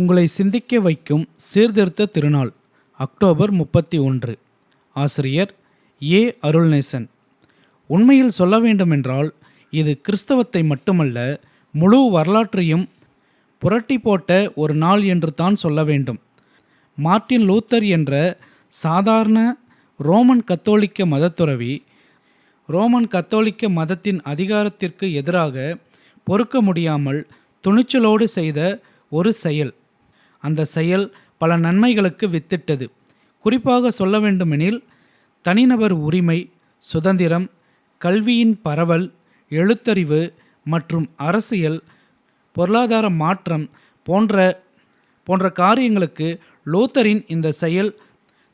உங்களை சிந்திக்க வைக்கும் சீர்திருத்த திருநாள் அக்டோபர் முப்பத்தி ஒன்று. ஆசிரியர் ஏ. அருள்நேசன். உண்மையில் சொல்ல வேண்டுமென்றால் இது கிறிஸ்தவத்தை மட்டுமல்ல முழு வரலாற்றையும் புரட்டி போட்ட ஒரு நாள் என்று தான் சொல்ல வேண்டும். மார்ட்டின் லூத்தர் என்ற சாதாரண ரோமன் கத்தோலிக்க மதத்துறவி ரோமன் கத்தோலிக்க மதத்தின் அதிகாரத்திற்கு எதிராக பொறுக்க முடியாமல் துணிச்சலோடு செய்த ஒரு செயல். அந்த செயல் பல நன்மைகளுக்கு வித்திட்டது. குறிப்பாக சொல்ல வேண்டுமெனில் தனிநபர் உரிமை சுதந்திரம் கல்வியின் பரவல் எழுத்தறிவு மற்றும் அரசியல் பொருளாதார மாற்றம் போன்ற போன்ற காரியங்களுக்கு லூத்தரின் இந்த செயல்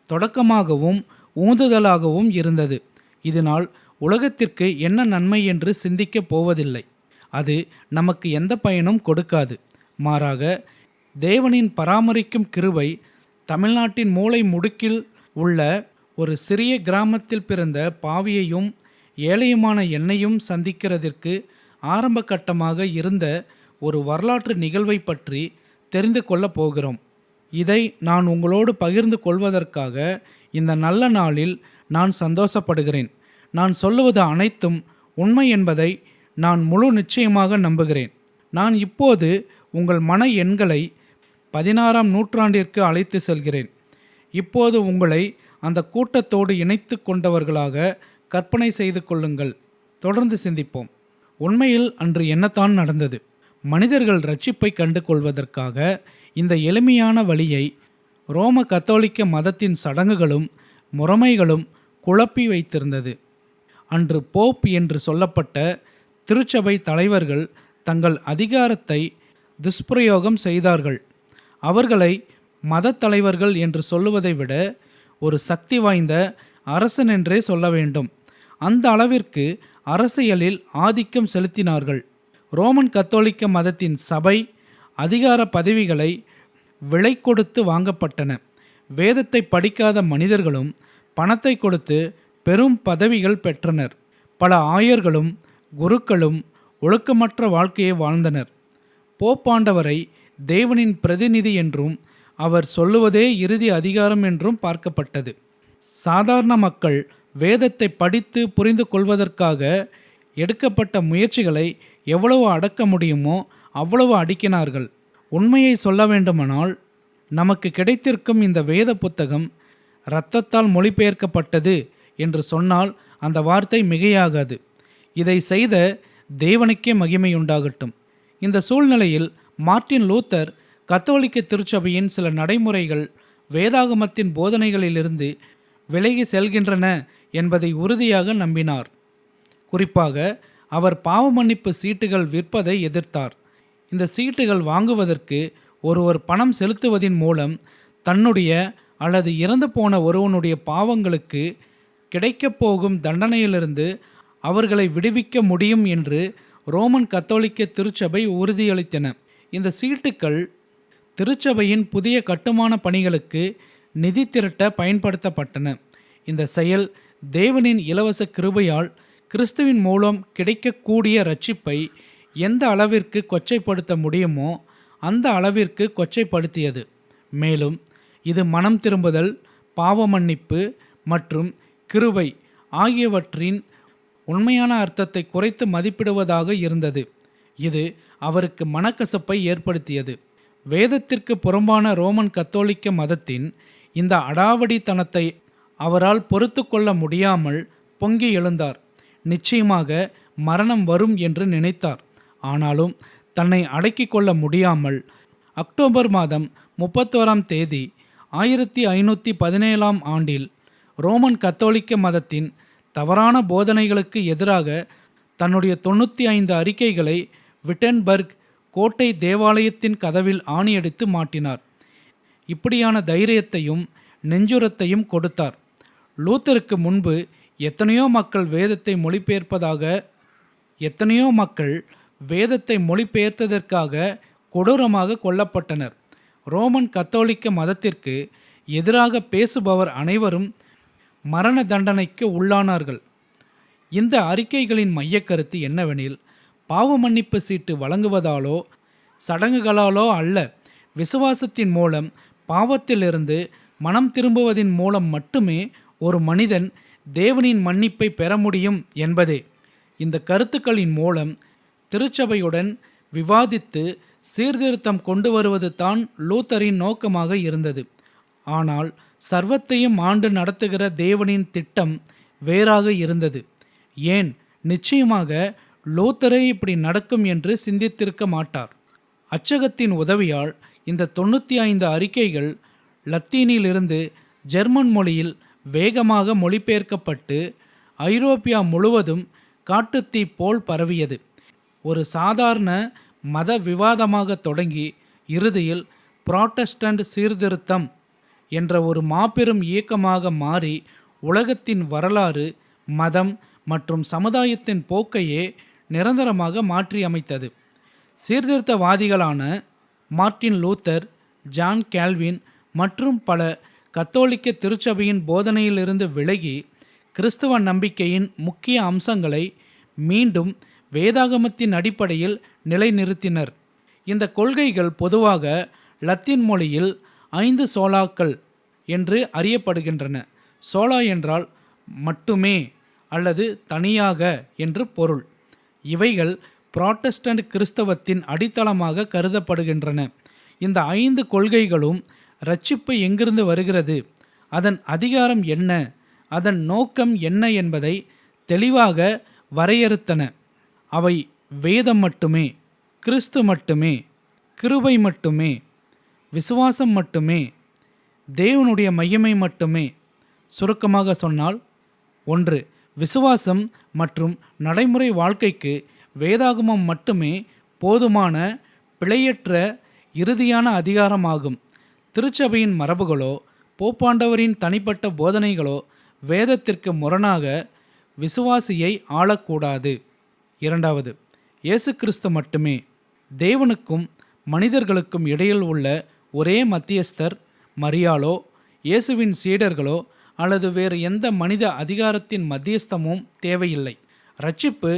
தொடக்கமாகவும் ஊந்துதலாகவும் இருந்தது. இதனால் உலகத்திற்கு என்ன நன்மை என்று சிந்திக்கப் போவதில்லை. அது நமக்கு எந்த பயனும் கொடுக்காது. மாறாக தேவனின் பராமரிக்கும் கிருபை தமிழ்நாட்டின் மூளை முடுக்கில் உள்ள ஒரு சிறிய கிராமத்தில் பிறந்த பாவியையும் ஏழையுமான என்னையும் சந்திக்கிறதற்கு ஆரம்ப கட்டமாக இருந்த ஒரு வரலாற்று நிகழ்வை பற்றி தெரிந்து கொள்ளப் போகிறோம். இதை நான் உங்களோடு பகிர்ந்து கொள்வதற்காக இந்த நல்ல நாளில் நான் சந்தோஷப்படுகிறேன். நான் சொல்லுவது அனைத்தும் உண்மை என்பதை நான் முழு நிச்சயமாக நம்புகிறேன். நான் இப்போது உங்கள் மன எண்களை பதினாறாம் நூற்றாண்டிற்கு அழைத்து செல்கிறேன். இப்போது உங்களை அந்த கூட்டத்தோடு இணைத்து கொண்டவர்களாக கற்பனை செய்து கொள்ளுங்கள். தொடர்ந்து சிந்திப்போம். உண்மையில் அன்று என்னத்தான் நடந்தது? மனிதர்கள் ரட்சிப்பை கண்டு கொள்வதற்காக இந்த எளிமையான வழியை ரோம கத்தோலிக்க மதத்தின் சடங்குகளும் முறைமைகளும் குழப்பி வைத்திருந்தது. அன்று போப் என்று சொல்லப்பட்ட திருச்சபை தலைவர்கள் தங்கள் அதிகாரத்தை துஷ்பிரயோகம் செய்தார்கள். அவர்களை மதத்தலைவர்கள் என்று சொல்லுவதை விட ஒரு சக்தி வாய்ந்த அரசன் என்றே சொல்ல வேண்டும். அந்த அளவிற்கு அரசியலில் ஆதிக்கம் செலுத்தினார்கள். ரோமன் கத்தோலிக்க மதத்தின் சபை அதிகார பதவிகளை விலை கொடுத்து வாங்கப்பட்டன. வேதத்தை படிக்காத மனிதர்களும் பணத்தை கொடுத்து பெரும் பதவிகள் பெற்றனர். பல ஆயர்களும் குருக்களும் ஒழுக்கமற்ற வாழ்க்கையை வாழ்ந்தனர். போப்பாண்டவரை தேவனின் பிரதிநிதி என்றும் அவர் சொல்லுவதே இறுதி அதிகாரம் என்றும் பார்க்கப்பட்டது. சாதாரண மக்கள் வேதத்தை படித்து புரிந்து கொள்வதற்காக எடுக்கப்பட்ட முயற்சிகளை எவ்வளவு அடக்க முடியுமோ அவ்வளவு அடிக்கினார்கள். உண்மையை சொல்ல வேண்டுமானால் நமக்கு கிடைத்திருக்கும் இந்த வேத புத்தகம் இரத்தத்தால் மொழிபெயர்க்கப்பட்டது என்று சொன்னால் அந்த வார்த்தை மிகையாகாது. இதை செய்த தேவனுக்கே மகிமையுண்டாகட்டும். இந்த சூழ்நிலையில் மார்ட்டின் லூத்தர் கத்தோலிக்க திருச்சபையின் சில நடைமுறைகள் வேதாகமத்தின் போதனைகளிலிருந்து விலகி செல்கின்றன என்பதை உறுதியாக நம்பினார். குறிப்பாக அவர் பாவமன்னிப்பு சீட்டுகள் விற்பதை எதிர்த்தார். இந்த சீட்டுகள் வாங்குவதற்கு ஒருவர் பணம் செலுத்துவதின் மூலம் தன்னுடைய அல்லது இறந்து போன ஒருவனுடைய பாவங்களுக்கு கிடைக்கப் போகும் தண்டனையிலிருந்து அவர்களை விடுவிக்க முடியும் என்று ரோமன் கத்தோலிக்க திருச்சபை உறுதியளித்தன. இந்த சீட்டுக்கள் திருச்சபையின் புதிய கட்டுமான பணிகளுக்கு நிதி திரட்ட பயன்படுத்தப்பட்டன. இந்த செயல் தேவனின் இலவச கிருபையால் கிறிஸ்துவின் மூலம் கிடைக்கக்கூடிய ரட்சிப்பை எந்த அளவிற்கு கொச்சைப்படுத்த முடியுமோ அந்த அளவிற்கு கொச்சைப்படுத்தியது. மேலும் இது மனம் திரும்புதல் பாவ மன்னிப்பு மற்றும் கிருபை ஆகியவற்றின் உண்மையான அர்த்தத்தை குறைத்து மதிப்பிடுவதாக இருந்தது. இது அவருக்கு மனக்கசப்பை ஏற்படுத்தியது. வேதத்திற்கு புறம்பான ரோமன் கத்தோலிக்க மதத்தின் இந்த அடாவடித்தனத்தை அவரால் பொறுத்து கொள்ள முடியாமல் பொங்கி எழுந்தார். நிச்சயமாக மரணம் வரும் என்று நினைத்தார். ஆனாலும் தன்னை அடக்கிக் கொள்ள முடியாமல் அக்டோபர் மாதம் முப்பத்தோராம் தேதி ஆயிரத்தி ஐநூற்றி பதினேழாம் ஆண்டில் ரோமன் கத்தோலிக்க மதத்தின் தவறான போதனைகளுக்கு எதிராக தன்னுடைய தொண்ணூற்றி ஐந்து அறிக்கைகளை விட்டன்பர்க் கோட்டை தேவாலயத்தின் கதவில் ஆணியடித்து மாட்டினார். இப்படியான தைரியத்தையும் நெஞ்சுரத்தையும் கொடுத்தார். லூத்தருக்கு முன்பு எத்தனையோ மக்கள் வேதத்தை மொழிபெயர்ப்பதாக எத்தனையோ மக்கள் வேதத்தை மொழிபெயர்த்ததற்காக கொடூரமாக கொல்லப்பட்டனர். ரோமன் கத்தோலிக்க மதத்திற்கு எதிராக பேசுபவர் அனைவரும் மரண தண்டனைக்கு உள்ளானார்கள். இந்த அறிக்கைகளின் மையக்கருத்து என்னவெனில் பாவ மன்னிப்பு சீட்டு வழங்குவதாலோ சடங்குகளாலோ அல்ல. விசுவாசத்தின் மூலம் பாவத்திலிருந்து மனம் திரும்புவதின் மூலம் மட்டுமே ஒரு மனிதன் தேவனின் மன்னிப்பை பெற முடியும் என்பதே. இந்த கருத்துக்களின் மூலம் திருச்சபையுடன் விவாதித்து சீர்திருத்தம் கொண்டு வருவது தான் லூத்தரின் நோக்கமாக இருந்தது. ஆனால் சர்வத்தையும் ஆண்டு நடத்துகிற தேவனின் திட்டம் வேறாக இருந்தது. ஏன்? நிச்சயமாக லூத்தரே இப்படி நடக்கும் என்று சிந்தித்திருக்க மாட்டார். அச்சகத்தின் உதவியால் இந்த தொண்ணூற்றி ஐந்து அறிக்கைகள் லத்தீனிலிருந்து ஜெர்மன் மொழியில் வேகமாக மொழிபெயர்க்கப்பட்டு ஐரோப்பியா முழுவதும் காட்டுத்தீ போல் பரவியது. ஒரு சாதாரண மத விவாதமாக தொடங்கி இறுதியில் புராட்டஸ்டன்ட் சீர்திருத்தம் என்ற ஒரு மாபெரும் இயக்கமாக மாறி உலகத்தின் வரலாறு மதம் மற்றும் சமுதாயத்தின் போக்கையே நிரந்தரமாக மாற்றியமைத்தது சீர்திருத்தவாதிகளான மார்ட்டின் லூத்தர் ஜான் கேல்வின் மற்றும் பல கத்தோலிக்க திருச்சபையின் போதனையிலிருந்து விலகி கிறிஸ்துவ நம்பிக்கையின் முக்கிய அம்சங்களை மீண்டும் வேதாகமத்தின் அடிப்படையில் நிலைநிறுத்தினர். இந்த கொள்கைகள் பொதுவாக லத்தீன் மொழியில் ஐந்து சோலாக்கள் என்று அறியப்படுகின்றன. சோலா என்றால் மட்டுமே அல்லது தனியாக என்று பொருள். இவைகள் புராட்டஸ்டன்ட் கிறிஸ்தவத்தின் அடித்தளமாக கருதப்படுகின்றன. இந்த ஐந்து கொள்கைகளும் ரட்சிப்பு எங்கிருந்து வருகிறது? அதன் அதிகாரம் என்ன? அதன் நோக்கம் என்ன என்பதை தெளிவாக வரையறுத்தன. அவை வேதம் மட்டுமே கிறிஸ்து மட்டுமே கிருபை மட்டுமே விசுவாசம் மட்டுமே தேவனுடைய மையமை மட்டுமே. சுருக்கமாக சொன்னால் ஒன்று விசுவாசம் மற்றும் நடைமுறை வாழ்க்கைக்கு வேதாகமம் மட்டுமே போதுமான பிழையற்ற இறுதியான அதிகாரமாகும். திருச்சபையின் மரபுகளோ போப்பாண்டவரின் தனிப்பட்ட போதனைகளோ வேதத்திற்கு முரணாக விசுவாசியை ஆளக்கூடாது. இரண்டாவது இயேசு கிறிஸ்து மட்டுமே. தேவனுக்கும் மனிதர்களுக்கும் இடையில் உள்ள ஒரே மத்தியஸ்தர் மரியாளோ இயேசுவின் சீடர்களோ அல்லது வேறு எந்த மனித அதிகாரத்தின் மத்தியஸ்தமும் தேவையில்லை. ரட்சிப்பு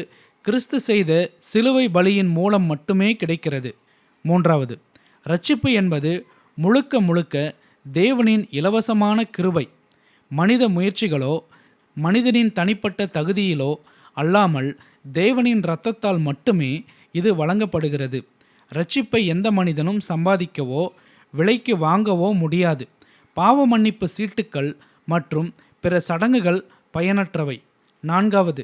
கிறிஸ்து செய்த சிலுவை பலியின் மூலம் மட்டுமே கிடைக்கிறது. மூன்றாவது ரட்சிப்பு என்பது முழுக்க முழுக்க தேவனின் இலவசமான கிருபை. மனித முயற்சிகளோ மனிதனின் தனிப்பட்ட தகுதியிலோ அல்லாமல் தேவனின் இரத்தத்தால் மட்டுமே இது வழங்கப்படுகிறது. ரட்சிப்பை எந்த மனிதனும் சம்பாதிக்கவோ விலைக்கு வாங்கவோ முடியாது. பாவ மன்னிப்பு சீட்டுக்கள் மற்றும் பிற சடங்குகள் பயனற்றவை. நான்காவது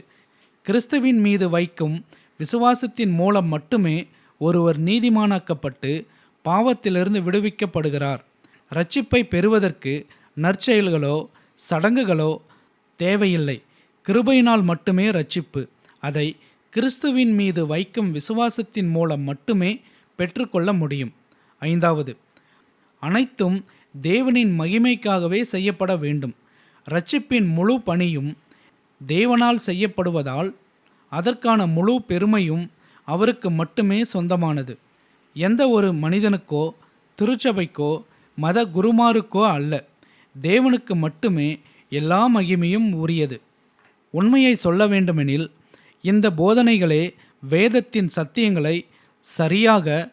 கிறிஸ்துவின் மீது வைக்கும் விசுவாசத்தின் மூலம் மட்டுமே ஒருவர் நீதிமானாக்கப்பட்டு பாவத்திலிருந்து விடுவிக்கப்படுகிறார். ரட்சிப்பை பெறுவதற்கு நற்செயல்களோ சடங்குகளோ தேவையில்லை. கிருபையினால் மட்டுமே ரட்சிப்பு அதை கிறிஸ்துவின் மீது வைக்கும் விசுவாசத்தின் மூலம் மட்டுமே பெற்றுக்கொள்ள முடியும். ஐந்தாவது அனைத்தும் தேவனின் மகிமைக்காகவே செய்யப்பட வேண்டும். ரட்சிப்பின் முழு பணியும் தேவனால் செய்யப்படுவதால் அதற்கான முழு பெருமையும் அவருக்கு மட்டுமே சொந்தமானது. எந்த ஒரு மனிதனுக்கோ திருச்சபைக்கோ மத குருமாருக்கோ அல்ல. தேவனுக்கு மட்டுமே எல்லா மகிமையும் உரியது. உண்மையை சொல்ல வேண்டுமெனில் இந்த போதனைகளே வேதத்தின் சத்தியங்களை சரியாக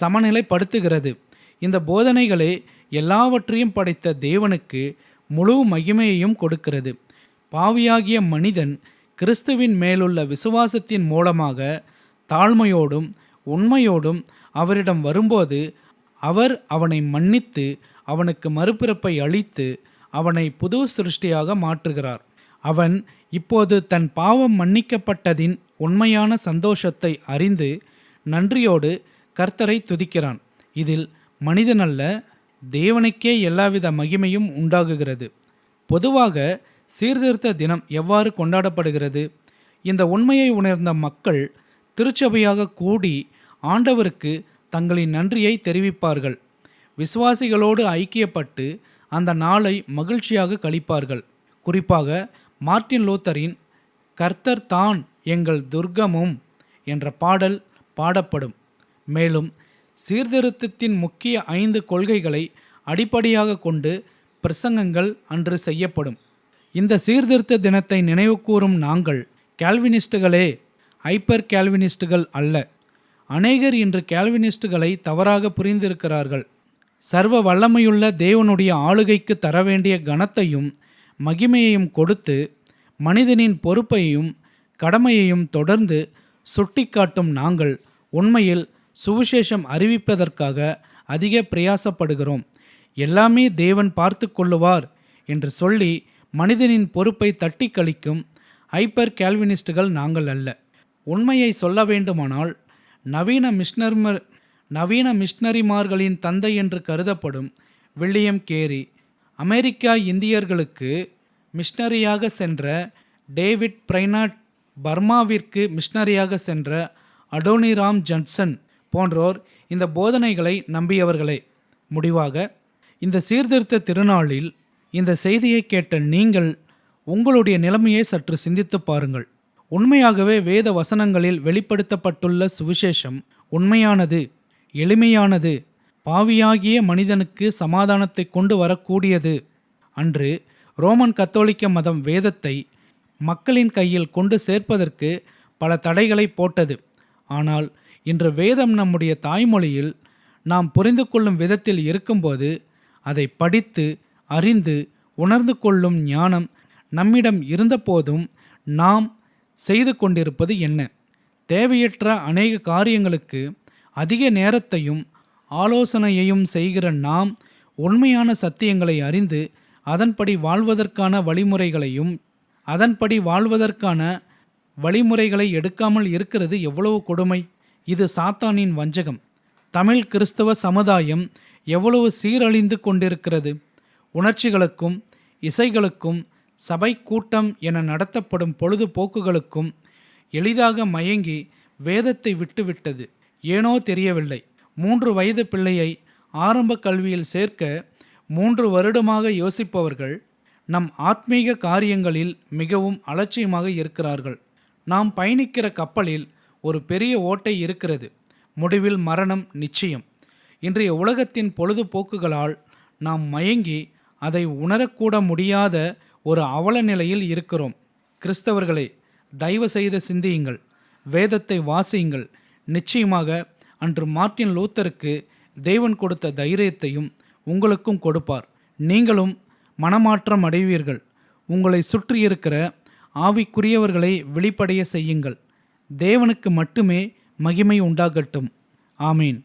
சமநிலைப்படுத்துகிறது. இந்த போதனைகளே எல்லாவற்றையும் படைத்த தேவனுக்கு முழு மகிமையையும் கொடுக்கிறது. பாவியாகிய மனிதன் கிறிஸ்துவின் மேலுள்ள விசுவாசத்தின் மூலமாக தாழ்மையோடும் உண்மையோடும் அவரிடம் வரும்போது அவர் அவனை மன்னித்து அவனுக்கு மறுபிறப்பை அளித்து அவனை புது சிருஷ்டியாக மாற்றுகிறார். அவன் இப்போது தன் பாவம் மன்னிக்கப்பட்டதின் உண்மையான சந்தோஷத்தை அறிந்து நன்றியோடு கர்த்தரை துதிக்கிறான். இதில் மனிதனல்ல தேவனுக்கே எல்லாவித மகிமையும் உண்டாகுகிறது. பொதுவாக சீர்திருத்த தினம் எவ்வாறு கொண்டாடப்படுகிறது? இந்த உண்மையை உணர்ந்த மக்கள் திருச்சபையாக கூடி ஆண்டவருக்கு தங்களின் நன்றியை தெரிவிப்பார்கள். விசுவாசிகளோடு ஐக்கியப்பட்டு அந்த நாளை மகிழ்ச்சியாக கழிப்பார்கள். குறிப்பாக மார்ட்டின் லூத்தரின் கர்த்தர் தான் எங்கள் துர்கமும் என்ற பாடல் பாடப்படும். மேலும் சீர்திருத்தத்தின் முக்கிய ஐந்து கொள்கைகளை அடிப்படையாக கொண்டு பிரசங்கங்கள் அன்று செய்யப்படும். இந்த சீர்திருத்த தினத்தை நினைவுகூரும் நாங்கள் கேல்வினிஸ்டுகளே ஹைப்பர் கேல்வினிஸ்டுகள் அல்ல. அநேகர் இன்று கேல்வினிஸ்டுகளை தவறாக புரிந்திருக்கிறார்கள். சர்வ வல்லமையுள்ள தேவனுடைய ஆளுகைக்கு தர வேண்டிய கனத்தையும் மகிமையையும் கொடுத்து மனிதனின் பொறுப்பையும் கடமையையும் தொடர்ந்து சுட்டிக்காட்டும் நாங்கள் உண்மையில் சுவிசேஷம் அறிவிப்பதற்காக அதிக பிரயாசப்படுகிறோம். எல்லாமே தேவன் பார்த்து கொள்ளுவார் என்று சொல்லி மனிதனின் பொறுப்பை தட்டி கழிக்கும் ஹைப்பர் கேல்வினிஸ்டுகள் நாங்கள் அல்ல. உண்மையை சொல்ல வேண்டுமானால் நவீன மிஷனர்மர் நவீன மிஷ்னரிமார்களின் தந்தை என்று கருதப்படும் வில்லியம் கேரி அமெரிக்கா இந்தியர்களுக்கு மிஷ்னரியாக சென்ற டேவிட் பிரைனாட் பர்மாவிற்கு மிஷ்னரியாக சென்ற அடோனிராம் ஜன்சன் போன்றோர் இந்த போதனைகளை நம்பியவர்களே. முடிவாக இந்த சீர்திருத்த திருநாளில் இந்த செய்தியை கேட்ட நீங்கள் உங்களுடைய நிலைமையை சற்று சிந்தித்து பாருங்கள். உண்மையாகவே வேத வசனங்களில் வெளிப்படுத்தப்பட்டுள்ள சுவிசேஷம் உண்மையானது எளிமையானது பாவியாகிய மனிதனுக்கு சமாதானத்தை கொண்டு வரக்கூடியது. அன்று ரோமன் கத்தோலிக்க மதம் வேதத்தை மக்களின் கையில் கொண்டு சேர்ப்பதற்கு பல தடைகளை போட்டது. ஆனால் இன்று வேதம் நம்முடைய தாய்மொழியில் நாம் புரிந்து கொள்ளும் விதத்தில் இருக்கும்போது அதை படித்து அறிந்து உணர்ந்து கொள்ளும் ஞானம் நம்மிடம் இருந்தபோதும் நாம் செய்து கொண்டிருப்பது என்ன? தேவையற்ற அநேக காரியங்களுக்கு அதிக நேரத்தையும் ஆலோசனையையும் செய்கிற நாம் உண்மையான சத்தியங்களை அறிந்து அதன்படி வாழ்வதற்கான வழிமுறைகளையும் அதன்படி வாழ்வதற்கான வழிமுறைகளை எடுக்காமல் இருக்கிறது எவ்வளவு கொடுமை? இது சாத்தானின் வஞ்சகம். தமிழ் கிறிஸ்தவ சமுதாயம் எவ்வளவு சீரழிந்து கொண்டிருக்கிறது. உணர்ச்சிகளுக்கும் இசைகளுக்கும் சபை கூட்டம் என நடத்தப்படும் பொழுதுபோக்குகளுக்கும் எளிதாக மயங்கி வேதத்தை விட்டுவிட்டது. ஏனோ தெரியவில்லை. மூன்று வயது பிள்ளையை ஆரம்ப கல்வியில் சேர்க்க மூன்று வருடமாக யோசிப்பவர்கள் நம் ஆத்மீக காரியங்களில் மிகவும் அலட்சியமாக இருக்கிறார்கள். நாம் பயணிக்கிற கப்பலில் ஒரு பெரிய ஓட்டை இருக்கிறது. முடிவில் மரணம் நிச்சயம். இன்றைய உலகத்தின் பொழுதுபோக்குகளால் நாம் மயங்கி அதை உணரக்கூட முடியாத ஒரு அவல நிலையில் இருக்கிறோம். கிறிஸ்தவர்களே தயவு செய்து சிந்தியுங்கள். வேதத்தை வாசியுங்கள். நிச்சயமாக அன்று மார்ட்டின் லூத்தருக்கு தேவன் கொடுத்த தைரியத்தையும் உங்களுக்கும் கொடுப்பார். நீங்களும் மனமாற்றம் அடைவீர்கள். உங்களை சுற்றியிருக்கிற ஆவிக்குரியவர்களை வெளிப்படைய செய்யுங்கள். தேவனுக்கு மட்டுமே மகிமை உண்டாகட்டும். ஆமீன்.